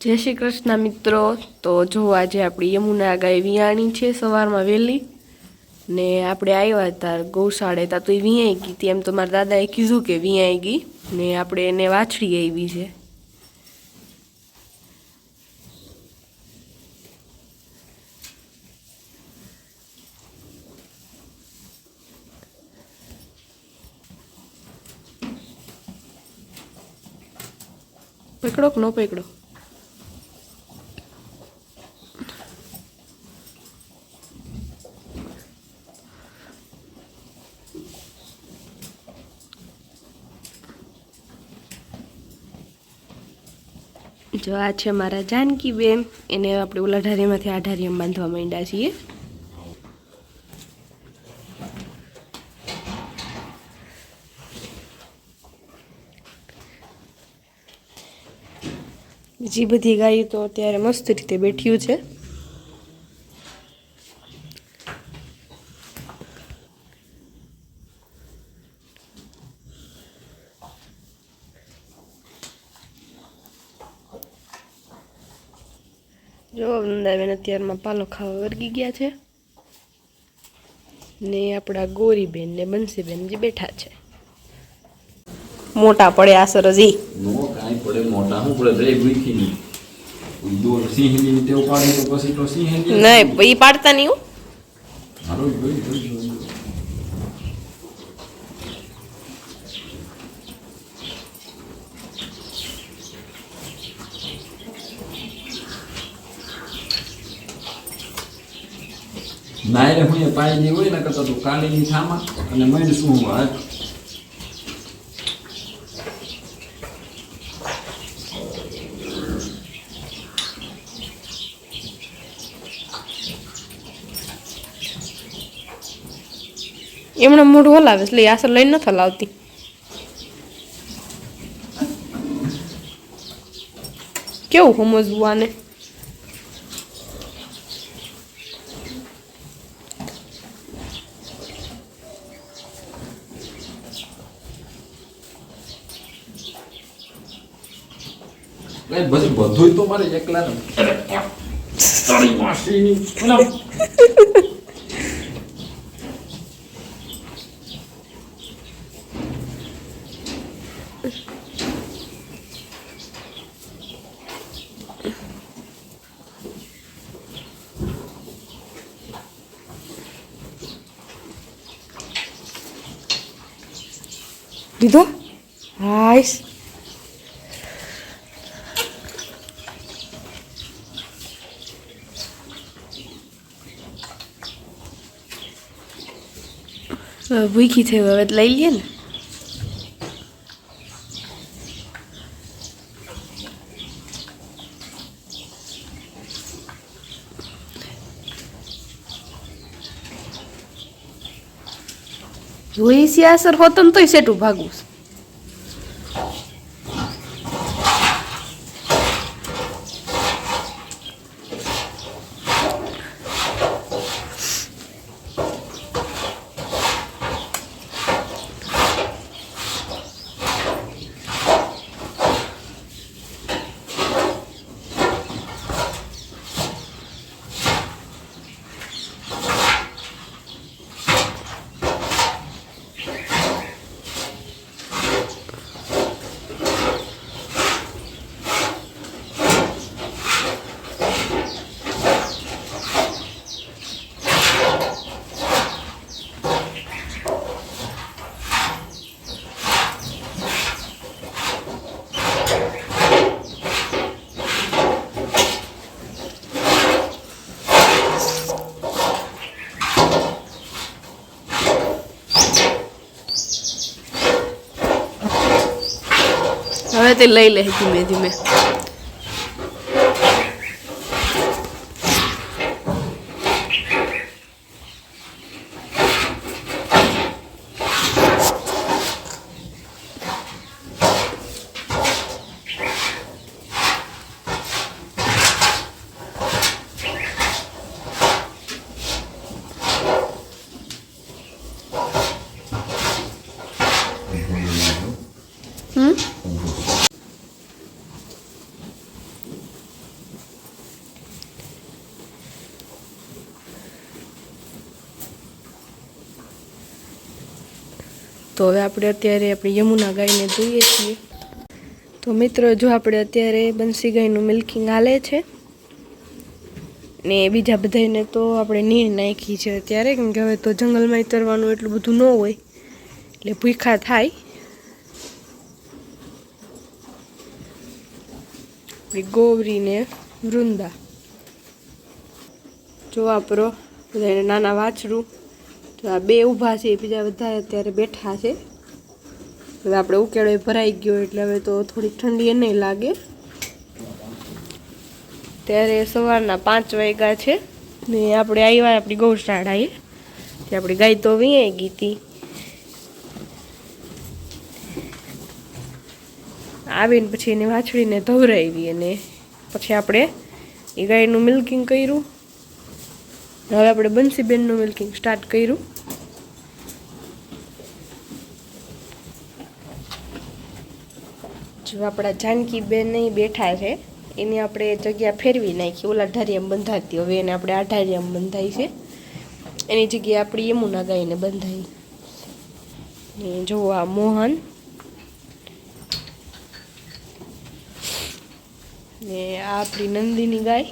જય શ્રી કૃષ્ણ મિત્રો. તો જો આજે આપણી યમુના ગાય વિયાણી છે સવારમાં વહેલી, ને આપણે આવ્યા હતા ગૌશાળે, તા તો એ વિયાઈ ગઈ એમ તો મારા દાદાએ કીધું કે વિયાઈ ગઈ, ને આપણે એને વાછડી આવી છે. પકડો કે ન પકડો? જો આ છે મારા જાનકી બેન એને આપણે ઓલા ઢારીમાંથી આ ઢારીમાં બાંધવા માંડ્યા છીએ. બીજી બધી ગાયો તો અત્યારે મસ્ત રીતે બેઠ્યું છે. જો વૃંદાબેન અત્યારમાં પાલો ખાવા વર્ગી ગયા છે. ને આપણા ગોરીબેન ને બંસીબેન જે બેઠા છે. મોટા પડે આ સરજી નો કાંઈ પડે મોટા હું પડે? રે ભૂખી ની દોર સિંહની ટેવ પાડે તો પછી તો સિંહ નહીં એ પાડતા નહીં હો. મારો જોઈ જોઈ. નાયરે હું એ પાયની હોય ને કરતા તું કાલીની થામાં અને મૈન શું હાથ એમણે મોઢું હલાવે એટલે આસર લઈને નથી હલાવતી. કેવું સમજવું આને? એ બસ બધુંય તો મારે એકલા લીધો હાઈસ ભૂખી થઈ હવે લઈ લઈએ ને. જોઈ સી અસર હોતો ને તોય સેટું ભાગવું છે. હવે તે લઈ લે ધીમે ધીમે તો હવે આપણે અત્યારે આપણે યમુના ગાયને જોઈએ છીએ. તો મિત્રો, જો આપણે અત્યારે બંસી ગાયનું મિલ્કિંગ હાલે છે, ને બીજા બધાને તો આપણે નીણ નાખી છે અત્યારે, કેમ કે હવે તો જંગલમાં ઇતરવાનું એટલું બધું ન હોય, એટલે ભૂખા થાય. આપણી ગોવરી ને વૃંદા. જો આપણો બધાને નાના વાછરું તો આ બે ઊભા છે બીજા બધા અત્યારે બેઠા છે. હવે આપણે ઉકેળો ભરાઈ ગયો એટલે હવે તો થોડીક ઠંડી એને લાગે. ત્યારે સવારના પાંચ વાગ્યા છે ને આપણે આવ્યા આપણી ગૌશાળાએ. ત્યાં આપણી ગાય તો વીંયાઈ ગીતી આવીને પછી એને વાછડીને ધવરાવી અને પછી આપણે એ ગાયનું મિલ્કિંગ કર્યું. હવે આપણે બંસીબેનનું મિલ્કિંગ સ્ટાર્ટ કર્યું. જો આપણા જાનકીબેન અહીં બેઠા છે, એની આપણે જગ્યા ફેરવી નાખી. ઓલા ઢારિયામ બંધાતી હવે એને આપણે આ બંધાય છે. એની જગ્યાએ આપણી યમુના ગાયને બંધાઈ. ને જો મોહન. ને આ આપણી નંદીની ગાય.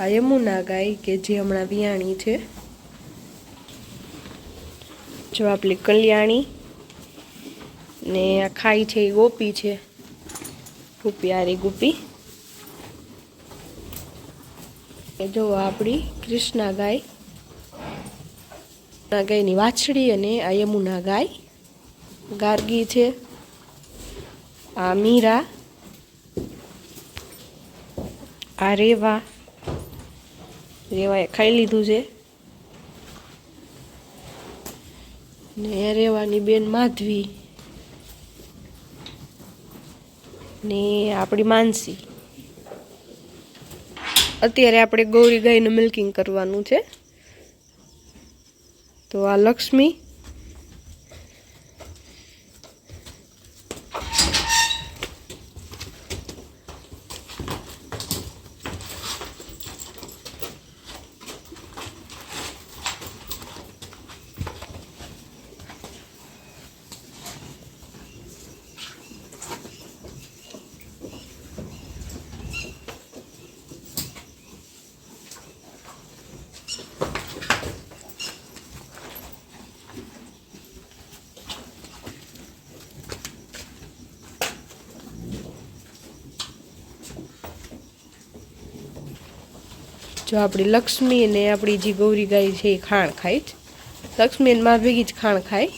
આ યમુના ગાય કે જે હમણાં વિયાણી છે. જો આપણી કલ્યાણી ને આ ખાઈ છે, એ ગોપી છે. ગુપિયારી ગોપી. એ જો આપણી કૃષ્ણા ગાય. ગાયની વાછડી અને આ યમુના ગાય. ગાર્ગી છે. આ મીરા. આ રેવા. રેવાએ ખાઈ લીધું છે. ને રેવાની બેન માધવી. ને આપણી માનસી. અત્યારે આપણે ગૌરી ગાયનું મિલ્કિંગ કરવાનું છે. તો આ લક્ષ્મી જો આપણી લક્ષ્મી ને આપણી જે ગૌરી ગાય છે એ ખાણ ખાય જ લક્ષ્મી અને મા ભેગી જ ખાણ ખાય.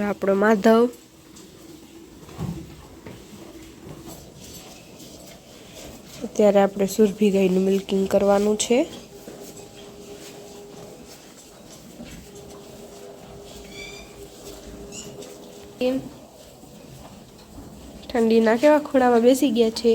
જો આપણો માધવ. અત્યારે આપણે સુરભી ગાયનું મિલ્કિંગ કરવાનું છે. ઠંડીના કેવા ખોળામાં બેસી ગયા છે?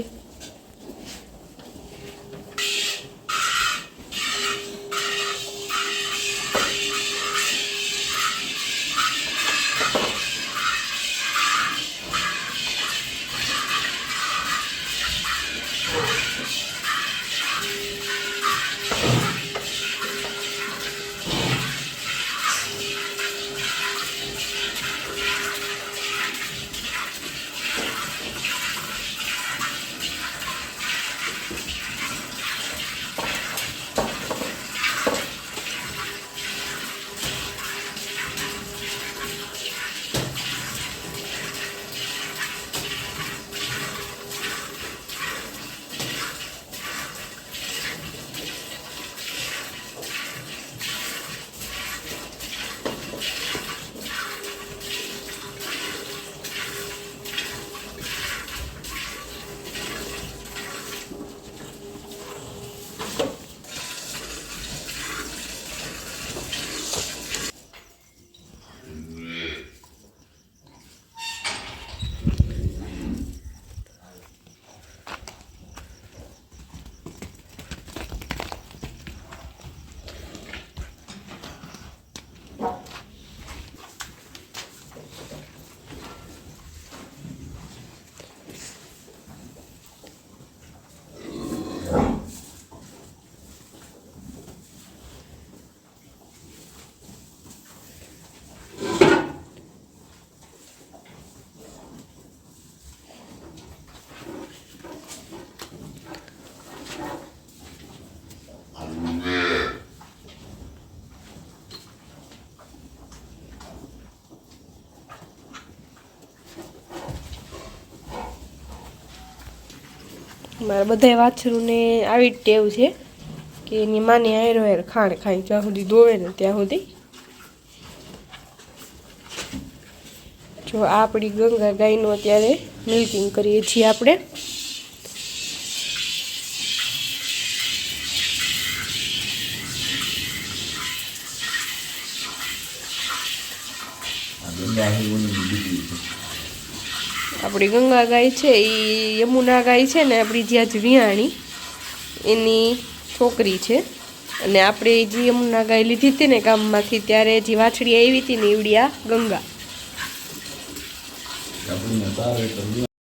મારા બધા વાછરુંને આવી જ ટેવ છે કે એની માને આયરો હેર ખાણ ખાય જ્યાં સુધી ધોવે ને ત્યાં સુધી. જો આપણી ગંગા ગાયનું અત્યારે મિલ્કિંગ કરીએ છીએ આપણે. ગંગા આપણી ગંગા ગાય છે, એ યમુના ગાય છે ને આપણી જ્યાં જ વિયાણી એની છોકરી છે. અને આપણે જે યમુના ગાય લીધી હતી ને ગામમાંથી, ત્યારે જે વાછડી આવી હતી ને એવડી આ ગંગા.